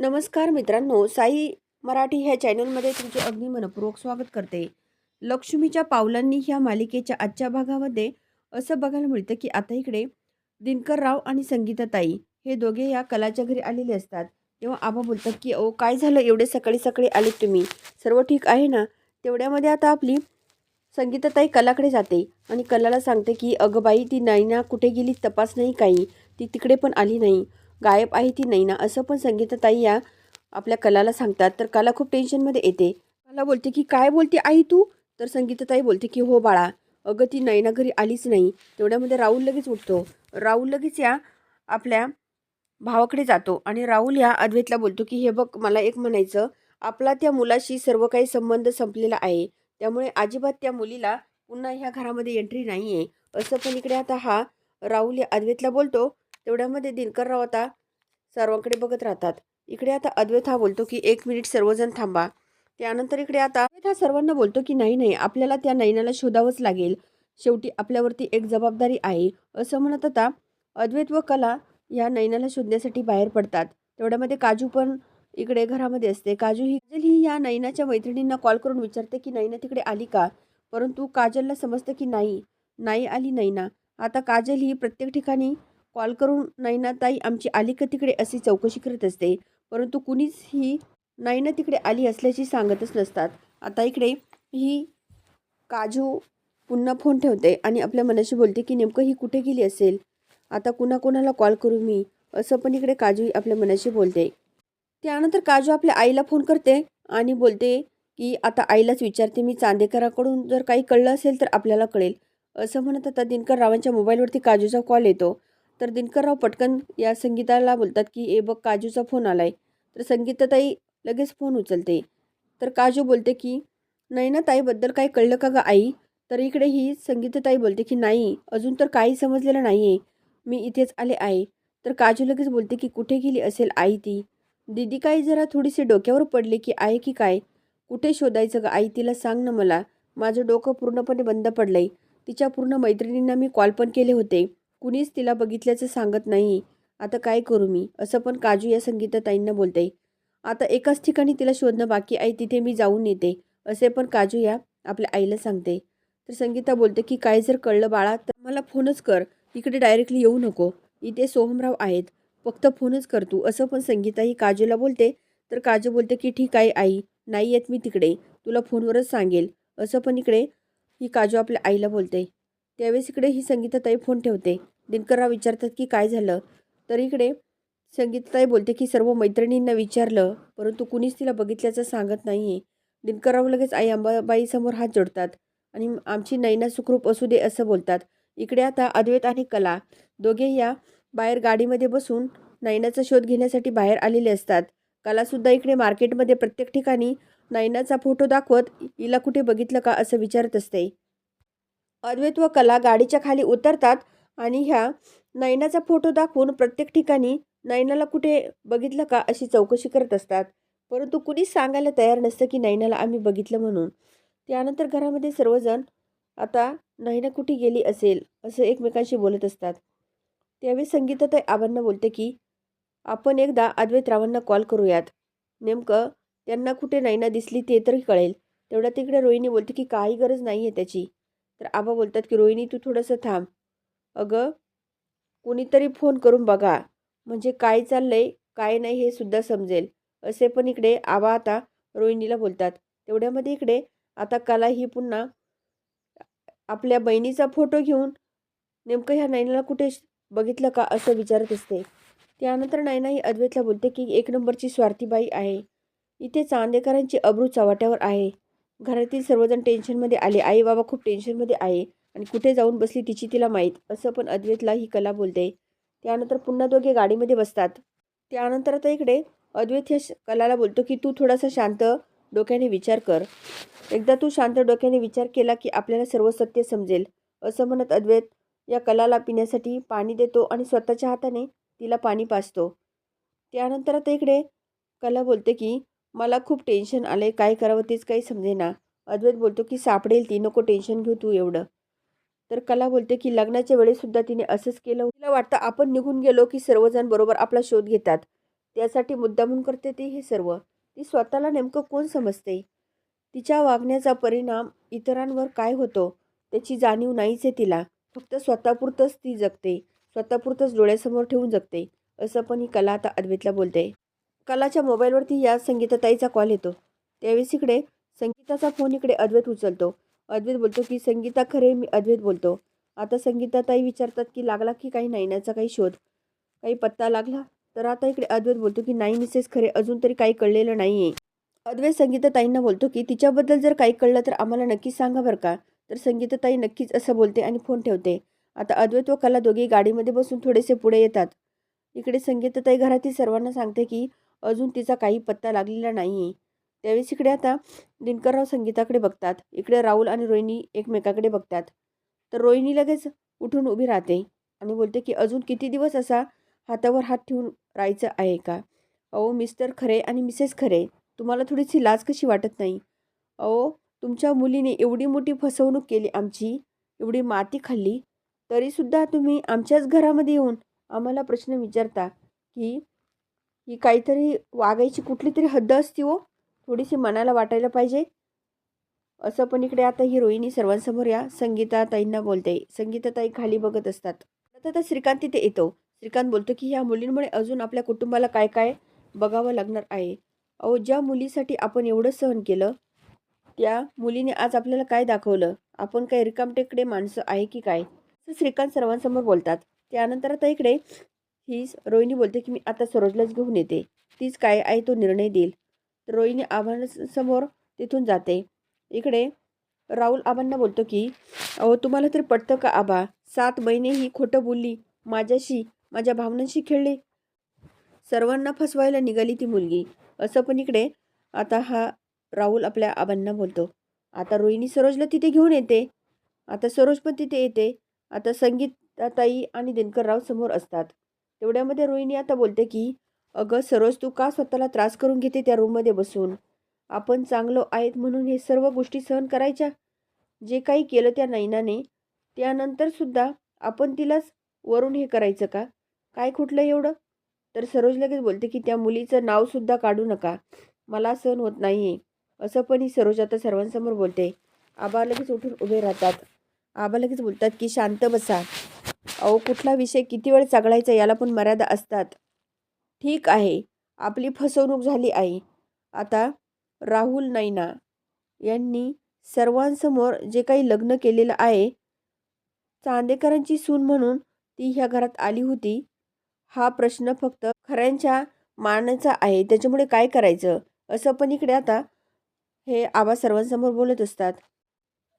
नमस्कार मित्रांनो साई मराठी ह्या चॅनलमध्ये तुमचे अगदी मनपूर्वक स्वागत करते. लक्ष्मीच्या पावलांनी ह्या मालिकेच्या आजच्या भागामध्ये असं बघायला मिळतं की आता इकडे दिनकरराव आणि संगीताताई हे दोघे या कलाच्या घरी आलेले असतात. तेव्हा आबा बोलतात की ओ काय झालं? एवढे सकाळी सकाळी आलेत तुम्ही. सर्व ठीक आहे ना? तेवढ्यामध्ये आता आपली संगीताताई कलाकडे जाते आणि कलाला सांगते की अगं बाई ती नैना कुठे गेली? तपास नाही काही. ती तिकडे पण आली नाही. गायब आहे ती नैना असं पण संगीताताई या आपल्या कलाला सांगतात. तर कला खूप टेन्शनमध्ये येते. कला बोलते की काय बोलते आई तू? तर संगीताताई बोलते की हो बाळा अगं ती नैना घरी आलीच नाही. तेवढ्यामध्ये राहुल लगेच उठतो. राहुल लगेच या आपल्या भावाकडे जातो आणि राहुल या अद्वैतला बोलतो की हे बघ मला एक म्हणायचं. आपला त्या मुलाशी सर्व काही संबंध संपलेला आहे. त्यामुळे अजिबात त्या मुलीला पुन्हा ह्या घरामध्ये एंट्री नाही आहे असं पण इकडे आता हा राहुल या अद्वैतला बोलतो. तेवढ्यामध्ये दिनकरराव आता सर्वांकडे बघत राहतात. इकडे आता अद्वैत हा बोलतो की एक मिनिट सर्वजण थांबा. त्यानंतर इकडे आता अद्वैत हा सर्वांना बोलतो की नाही नाही आपल्याला त्या नैनाला शोधावंच लागेल. शेवटी आपल्यावरती एक जबाबदारी आहे. असं म्हणत आता अद्वैत व कला या नैनाला शोधण्यासाठी बाहेर पडतात. तेवढ्यामध्ये काजू पण इकडे घरामध्ये असते. काजू ही काजल ही या नैनाच्या मैत्रिणींना कॉल करून विचारते की नैना तिकडे आली का? परंतु काजलला समजतं की नाही नाही आली नैना आता काजल ही प्रत्येक ठिकाणी कॉल करून नैना ताई आमची आली का तिकडे अशी चौकशी करत असते. परंतु कुणीच ही नैना तिकडे आली असल्याची सांगतच नसतात. आता इकडे ही काजू पुन्हा फोन ठेवते आणि आपल्या मनाशी बोलते की नेमकं ही कुठे गेली असेल? आता कुणाकोणाला कॉल करू मी? असं पण इकडे काजू आपल्या मनाशी बोलते. त्यानंतर काजू आपल्या आईला फोन करते आणि बोलते की आता आईलाच विचारते मी चांदेकराकडून जर काही कळलं असेल तर आपल्याला कळेल. असं म्हणत आता दिनकर रावांच्या मोबाईलवरती काजूचा कॉल येतो. तर दिनकरराव पटकन या संगीताला बोलतात की ए बघ काजूचा फोन आलाय. तर संगीताताई लगेच फोन उचलते. तर काजू बोलते की नाही ना ताईबद्दल काही कळलं का ग आई? तर इकडे ही संगीताताई बोलते की नाही अजून तर काही समजलेलं नाही आहे मी इथेच आले आहे. तर काजू लगेच बोलते की कुठे गेली असेल आई ती? दीदी काही जरा थोडीशी डोक्यावर पडले की आहे की काय? कुठे शोधायचं गं? आई तिला सांग ना मला. माझं डोकं पूर्णपणे बंद पडलंय. तिच्या पूर्ण मैत्रिणींना मी कॉल पण केले होते. कुणीच तिला बघितल्याचं सांगत नाही. आता काय करू मी? असं पण काजू या संगीताताईंना बोलते आता एकाच ठिकाणी तिला शोधणं बाकी आहे तिथे मी जाऊन येते. असे पण काजू या आपल्या आईला सांगते. तर संगीता बोलते की काय जर कळलं बाळा तर मला फोनच कर. इकडे डायरेक्टली येऊ नको. इथे सोहमराव आहेत. फक्त फोनच कर तू. असं पण संगीता ही काजूला बोलते. तर काजू बोलते की ठीक आहे आई. नाही येत मी तिकडे. तुला फोनवरच सांगेल. असं पण इकडे ही काजू आपल्या आईला बोलते. त्यावेळेस इकडे ही संगीताताई फोन ठेवते. दिनकरराव विचारतात की काय झालं? तर इकडे संगीताताई बोलते की सर्व मैत्रिणींना विचारलं परंतु कुणीच तिला बघितल्याचं सांगत नाही आहे दिनकरराव लगेच आई अंबाबाईसमोर हात जोडतात आणि आमची नैना सुखरूप असू दे असं बोलतात. इकडे आता अद्वैत आणि कला दोघे या बाहेर गाडीमध्ये बसून नैनाचा शोध घेण्यासाठी बाहेर आलेले असतात. कलासुद्धा इकडे मार्केटमध्ये प्रत्येक ठिकाणी नैनाचा फोटो दाखवत हिला कुठे बघितलं का? असं विचारत असते. अद्वैत व कला गाडीच्या खाली उतरतात आणि ह्या नैनाचा फोटो दाखवून प्रत्येक ठिकाणी नैनाला कुठे बघितलं का अशी चौकशी करत असतात. परंतु कुणीच सांगायला तयार नसतं की नैनाला आम्ही बघितलं म्हणून. त्यानंतर घरामध्ये सर्वजण आता नैना कुठे गेली असेल? असं एकमेकांशी बोलत असतात. त्यावेळी संगीता तर आबांना बोलते की आपण एकदा अद्वैतरावांना कॉल करूयात. नेमकं त्यांना कुठे नैना दिसली ते तरी कळेल. तेवढ्या तिकडे रोहिणी बोलते की काही गरज नाही आहे त्याची. तर आबा बोलतात की रोहिणी तू थोडंसं थांब. अगं कोणीतरी फोन करून बघा. म्हणजे काय चाललंय काय नाही हे सुद्धा समजेल. असे पण इकडे आबा आता रोहिणीला बोलतात. तेवढ्यामध्ये इकडे आता कला ही पुन्हा आपल्या बहिणीचा फोटो घेऊन नेमकं ह्या नैनाला कुठे बघितलं का असं विचारत असते. त्यानंतर नैना ही अद्वैतला बोलते की एक नंबरची स्वार्थीबाई आहे. इथे चांदेकरांची अब्रू चव्हाट्यावर आहे. घरातील सर्वजण टेन्शनमध्ये आले. आई बाबा खूप टेन्शनमध्ये आहे आणि कुठे जाऊन बसली तिची तिला माहीत. असं पण अद्वैतला ही कला बोलते. त्यानंतर पुन्हा दोघे गाडीमध्ये बसतात. त्यानंतर आता इकडे अद्वैत ह्या श- कलाला बोलतो की तू थोडासा शांत डोक्याने विचार कर. एकदा तू शांत डोक्याने विचार केला की आपल्याला सर्व सत्य समजेल. असं म्हणत अद्वैत या कलाला पिण्यासाठी पाणी देतो आणि स्वतःच्या हाताने तिला पाणी पाजतो. त्यानंतर आता इकडे कला बोलते की मला खूप टेन्शन आले काय करावं तेच काही समजेना. अद्वैत बोलतो की सापडेल ती नको टेन्शन घेऊ तू एवढं. तर कला बोलते की लग्नाच्या वेळेसुद्धा तिने असंच केलं तिला वाटतं आपण निघून गेलो की सर्वजण बरोबर आपला शोध घेतात. त्यासाठी मुद्दामून करते ती हे सर्व. ती स्वतःला नेमकं कोण समजते? तिच्या वागण्याचा परिणाम इतरांवर काय होतो? त्याची जाणीव नाहीच आहे तिला. फक्त स्वतःपुरतंच ती जगते. स्वतःपुरतंच डोळ्यासमोर ठेवून जगते. असं पण ही कला आता अद्वैतला बोलते. कलाच्या मोबाईलवरती या संगीताताईचा कॉल येतो. त्यावेळेस इकडे संगीताचा फोन इकडे अद्वैत उचलतो. अद्वैत बोलतो की संगीता खरे मी अद्वैत बोलतो. आता संगीताताई विचारतात की लागला की काही नाही याचा काही शोध? काही पत्ता लागला? तर आता इकडे अद्वैत बोलतो की नाही मिसेस खरे अजून तरी काही कळलेलं नाही आहे अद्वैत संगीताताईंना बोलतो की तिच्याबद्दल जर काही कळलं तर आम्हाला नक्कीच सांगा बरं का? तर संगीताताई नक्कीच असं बोलते आणि फोन ठेवते. आता अद्वैत व कला दोघे गाडीमध्ये बसून थोडेसे पुढे येतात. इकडे संगीताताई घरातील सर्वांना सांगते की अजून तिचा काही पत्ता लागलेला नाही आहे त्यावेळेस इकडे आता दिनकरराव संगीताकडे बघतात. इकडे राहुल आणि रोहिणी एकमेकाकडे बघतात. तर रोहिणी लगेच उठून उभी राहते आणि बोलते की अजून किती दिवस असा हातावर हात ठेवून राहायचं आहे का? अहो मिस्टर खरे आणि मिसेस खरे तुम्हाला थोडीशी लाज कशी वाटत नाही? अहो तुमच्या मुलीने एवढी मोठी फसवणूक केली आमची एवढी माती खाल्ली तरीसुद्धा तुम्ही आमच्याच घरामध्ये येऊन आम्हाला प्रश्न विचारता की की काहीतरी वागायची कुठली तरी हद्द असती हो. थोडीशी मनाला वाटायला पाहिजे. असं पण इकडे आता ही रोहिणी सर्वांसमोर या संगीताताईंना बोलते. संगीताताई खाली बघत असतात. आता आता श्रीकांत तिथे येतो. श्रीकांत बोलतो की ह्या मुलींमुळे अजून आपल्या कुटुंबाला काय काय बघावं लागणार आहे. अहो ज्या मुलीसाठी आपण एवढं सहन केलं त्या मुलीने आज आपल्याला काय दाखवलं? आपण काय रिकामटेकडे माणसं आहे की काय? श्रीकांत सर्वांसमोर बोलतात. त्यानंतर आता इकडे हीच रोहिणी बोलते की मी आता सरोजलाच घेऊन येते. तीच काय आहे तो निर्णय देईल. तर रोहिणी आव्हानासमोर तिथून जाते. इकडे राहुल आबांना बोलतो की अहो तुम्हाला तरी पटतं का आबा? सात महिने ही खोटं बोलली. माझ्याशी माझ्या भावनांशी खेळले. सर्वांना फसवायला निघाली ती मुलगी. असं पण इकडे आता हा राहुल आपल्या आबांना बोलतो. आता रोहिणी सरोजला तिथे घेऊन येते. आता सरोज पण तिथे येते. आता संगीताताई आणि दिनकरराव समोर असतात. तेवढ्यामध्ये रोहिणी आता बोलते की अगं सरोज तू का स्वतःला त्रास करून घेते त्या रूममध्ये बसून? आपण चांगलो आहेत म्हणून हे सर्व गोष्टी सहन करायच्या? जे काही केलं त्या नैनाने त्यानंतरसुद्धा आपण तिलाच वरून हे करायचं का? काय कुठलं एवढं? तर सरोज लगेच बोलते की त्या मुलीचं नावसुद्धा काढू नका. मला सहन होत नाही आहे असं पण ही सरोज आता सर्वांसमोर बोलते. आबा लगेच उठून उभे राहतात. आबा लगेच बोलतात की शांत बसा. अहो कुठला विषय किती वेळ चागळायचा याला पण मर्यादा असतात. ठीक आहे आपली फसवणूक झाली आहे आता राहुल नैना यांनी सर्वांसमोर जे काही लग्न केलेलं आहे चांदेकरांची सून म्हणून ती ह्या घरात आली होती. हा प्रश्न फक्त खऱ्यांच्या मानाचा आहे त्याच्यामुळे काय करायचं? असं पण इकडे आता हे आबा सर्वांसमोर बोलत असतात.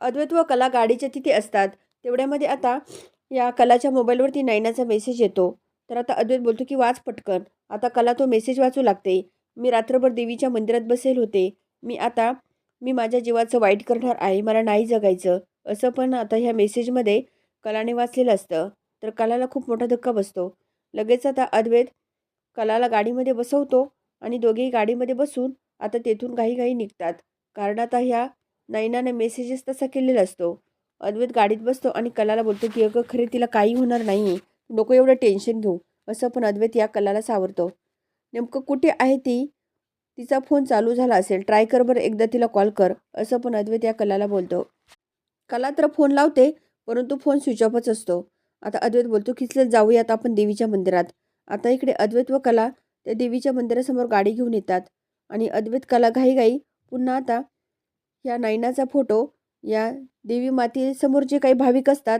अद्वैत व कला गाडीच्या तिथे असतात. तेवढ्यामध्ये आता या कलाच्या मोबाईलवरती नैनाचा मेसेज येतो. तर आता अद्वैत बोलतो की वाच पटकन. आता कला तो मेसेज वाचू लागते. मी रात्रभर देवीच्या मंदिरात बसेल होते. मी आता मी माझ्या जीवाचं वाईट करणार आहे. मला नाही जगायचं. असं पण आता ह्या मेसेजमध्ये कलाने वाचलेलं असतं. तर कलाला खूप मोठा धक्का बसतो. लगेच आता अद्वैत कलाला गाडीमध्ये बसवतो आणि दोघेही गाडीमध्ये बसून आता तेथून काही काही निघतात. कारण आता ह्या नैनाने मेसेजेस तसा केलेला असतो. अद्वैत गाडीत बसतो आणि कलाला बोलतो की अगं खरे तिला काही होणार नाही नको एवढं टेन्शन घेऊ. असं पण अद्वैत या कलाला सावरतो. नेमकं कुठे आहे ती? तिचा फोन चालू झाला असेल. ट्राय कर बरं एकदा तिला कॉल कर. असं पण अद्वैत या कलाला बोलतो. कला तर फोन लावते परंतु फोन स्विच ऑफच असतो. आता अद्वैत बोलतो की चल जाऊयात आपण देवीच्या मंदिरात. आता इकडे अद्वैत व कला त्या देवीच्या मंदिरासमोर गाडी घेऊन येतात. आणि अद्वैत कला घाईघाई पुन्हा आता या नायनाचा फोटो या देवी मातेसमोर जे काही भाविक असतात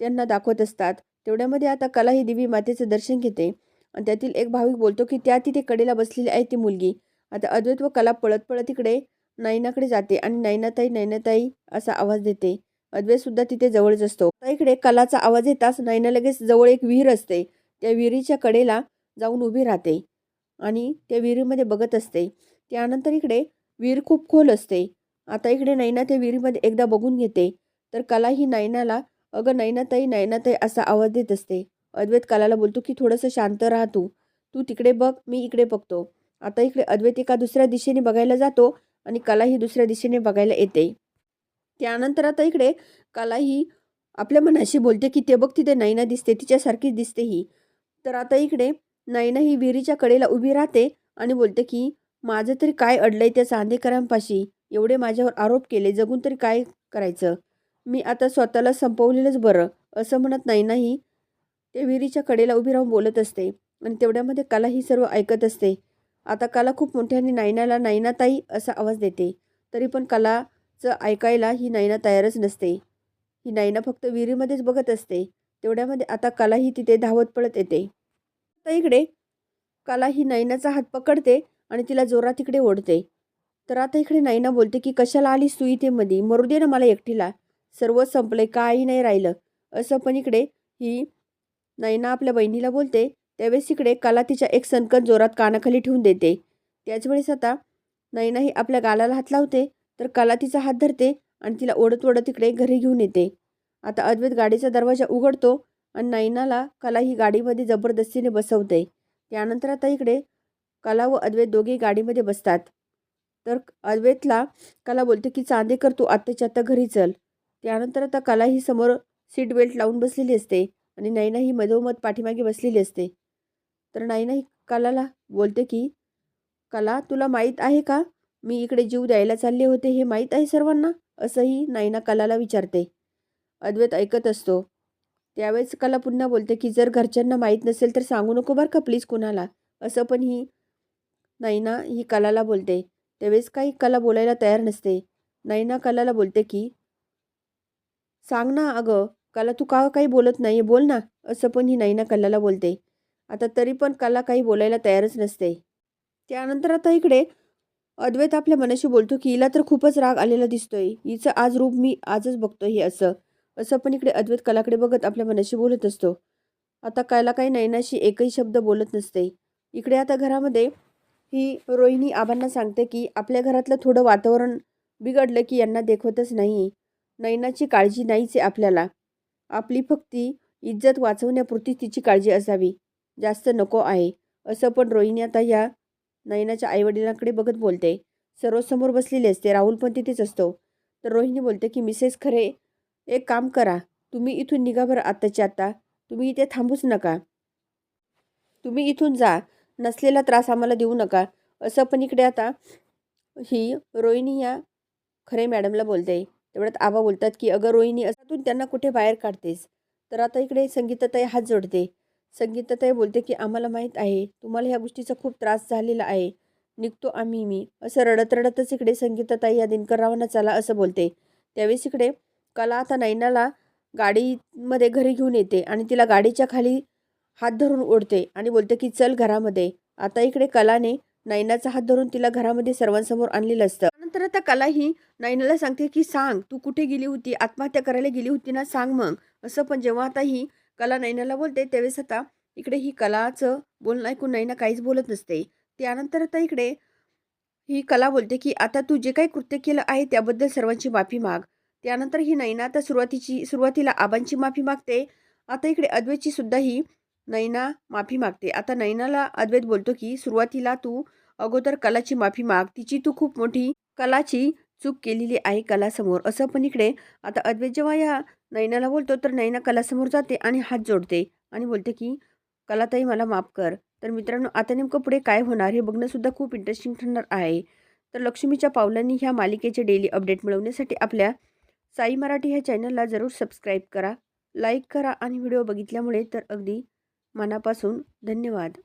त्यांना दाखवत असतात. तेवढ्यामध्ये आता कला ही देवी मातेचं दर्शन घेते. आणि त्यातील एक भाविक बोलतो की त्या तिथे कडेला बसलेली आहे ती मुलगी. आता अद्वैत व कला पळत पळत इकडे नैनाकडे जाते आणि नैनाताई नैनाताई असा आवाज देते. अद्वैतसुद्धा तिथे जवळच असतो. इकडे कलाचा आवाज येताच नैना लगेच जवळ एक विहीर असते. त्या विहिरीच्या कडेला जाऊन उभी राहते आणि त्या विहिरीमध्ये बघत असते. त्यानंतर इकडे विहीर खूप खोल असते. आता इकडे नैना त्या विहिरीमध्ये एकदा बघून घेते. तर कला ही नैनाला अगं नैनाताई नैनाताई असा आवाज देत असते. अद्वैत कलाला बोलतो की थोडंसं शांत राहा तू. तू तिकडे बघ मी इकडे बघतो. आता इकडे अद्वैत एका दुसऱ्या दिशेने बघायला जातो आणि कला ही दुसऱ्या दिशेने बघायला येते. त्यानंतर आता इकडे कला ही आपल्या मनाशी बोलते की ते बघ तिथे नैना दिसते तिच्यासारखीच दिसते ही. तर आता इकडे नैना ही विहिरीच्या कडेला उभी राहते आणि बोलते की माझं तरी काय अडलंय त्या चांदेकरांपाशी? एवढे माझ्यावर आरोप केले जगून तरी काय करायचं? मी आता स्वतःला संपवलेलंच बरं असं म्हणत नैनाही ते विहिरीच्या कडेला उभी राहून बोलत असते आणि तेवढ्यामध्ये कला ही सर्व ऐकत असते. आता कला खूप मोठ्याने नैनाला नैनाताई असा आवाज देते. तरी पण कलाचं ऐकायला ही नैना तयारच नसते. ही नैना फक्त विहिरीमध्येच बघत असते. तेवढ्यामध्ये आता कला ही तिथे धावत पळत येते. तर इकडे कला ही नैनाचा हात पकडते आणि तिला जोरात इकडे ओढते. तर आता इकडे नैना बोलते की कशाला आली सुईतेमध्ये इथे मध्ये मरू दे ना मला एकटीला. सर्व संपले काही नाही राहिलं. असं पण इकडे ही नैना आपल्या बहिणीला बोलते. त्यावेळेस इकडे कला तिच्या एक सनकन जोरात कानाखाली ठेवून देते. त्याचवेळेस आता नैना ही आपल्या गालाला हात लावते तर कला तिचा हात धरते आणि तिला ओढत ओढत इकडे घरी घेऊन येते. आता अद्वैत गाडीचा दरवाजा उघडतो आणि नैनाला कला ही गाडीमध्ये जबरदस्तीने बसवते. त्यानंतर आता इकडे कला व अद्वैत दोघेही गाडीमध्ये बसतात. तर अद्वैतला कला बोलते की चांदेकर तू आत्ताच्या आत्ता घरी चल. त्यानंतर आता कला ही समोर सीट बेल्ट लावून बसलेली असते आणि नैना ही मधोमध पाठीमागे बसलेली असते. तर नाईना ही कलाला बोलते की कला तुला माहीत आहे का? मी इकडे जीव द्यायला चालले होते हे माहीत आहे सर्वांना? असंही नाईना कलाला विचारते. अद्वैत ऐकत असतो. त्यावेळेस कला पुन्हा बोलते की जर घरच्यांना माहीत नसेल तर सांगू नको बरं का प्लीज कुणाला? असं पण ही नाईना ही कलाला बोलते. त्यावेळेस काही कला बोलायला तयार नसते. नैना कलाला बोलते की सांग ना अगं कला तू का काही बोलत नाही बोल ना असं पण ही नैना कलाला बोलते. आता तरी पण कला काही बोलायला तयारच नसते. त्यानंतर आता इकडे अद्वैत आपल्या मनाशी बोलतो की हिला तर खूपच राग आलेला दिसतोय. हिचं आज रूप मी आजच बघतो हे असं. असं पण इकडे अद्वैत कलाकडे बघत आपल्या मनाशी बोलत असतो. आता कला काही नैनाशी एकही शब्द बोलत नसते. इकडे आता घरामध्ये ही रोहिणी आबांना सांगते की आपल्या घरातलं थोडं वातावरण बिघडलं की यांना देखवतच नाही. नैनाची काळजी नाहीच आहे आपल्याला. आपली फक्ती इज्जत वाचवण्यापुरती तिची काळजी असावी. जास्त नको आहे. असं पण रोहिणी आता या नयनाच्या आईवडिलांकडे बघत बोलते. सर्वसमोर बसलेले असते. राहुल पण तिथेच असतो. तर रोहिणी बोलते की मिसेस खरे एक काम करा. तुम्ही इथून निघा बरं आत्ताच्या आत्ता. तुम्ही इथे थांबूच नका. तुम्ही इथून जा. नसलेला त्रास आम्हाला देऊ नका. असं पण इकडे आता ही रोहिणी या खरे मॅडमला बोलते. तेवढ्यात आबा बोलतात की अगं रोहिणी असातून त्यांना कुठे बाहेर काढतेस? तर आता इकडे संगीताताई हात जोडते. संगीताताई बोलते की आम्हाला माहीत आहे तुम्हाला ह्या गोष्टीचा खूप त्रास झालेला आहे. निघतो आम्ही मी. असं रडत रडतच इकडे संगीताताई या दिनकररावांना चला असं बोलते. त्यावेळेस इकडे कला आता नैनाला गाडीमध्ये घरी घेऊन येते आणि तिला गाडीच्या खाली हात धरून ओढते आणि बोलते की चल घरामध्ये. आता इकडे कलाने नैनाचा हात धरून तिला घरामध्ये सर्वांसमोर आणलेलं असतं. नंतर आता कला ही नैनाला सांगते की सांग तू कुठे गेली होती? आत्महत्या करायला गेली होती ना? सांग मग. असं पण जेव्हा आता ही कला नैनाला बोलते त्यावेळेस आता इकडे ही कलाचं बोलणं ऐकून नैना काहीच बोलत नसते. त्यानंतर आता इकडे ही कला बोलते की आता तू जे काही कृत्य केलं आहे त्याबद्दल सर्वांची माफी माग. त्यानंतर ही नैना आता सुरुवातीची सुरुवातीला आबांची माफी मागते. आता इकडे अद्वैतची सुद्धा ही नैना माफी मागते. आता नैनाला अद्वैत बोलतो की सुरुवातीला तू अगोदर कलाची माफी माग. तिची तू खूप मोठी कलाची चूक केलेली आहे कलासमोर. असं पण इकडे आता अद्वैत जेव्हा या नैनाला बोलतो तर नैना कलासमोर जाते आणि हात जोडते आणि बोलते की कलाताई मला माफ कर. तर मित्रांनो आता नेमकं पुढे काय होणार हे बघणंसुद्धा खूप इंटरेस्टिंग ठरणार आहे. तर लक्ष्मीच्या पावलांनी ह्या मालिकेचे डेली अपडेट मिळवण्यासाठी आपल्या साई मराठी ह्या चॅनलला जरूर सबस्क्राईब करा लाईक करा आणि व्हिडिओ बघितल्यामुळे तर अगदी मनापासून धन्यवाद.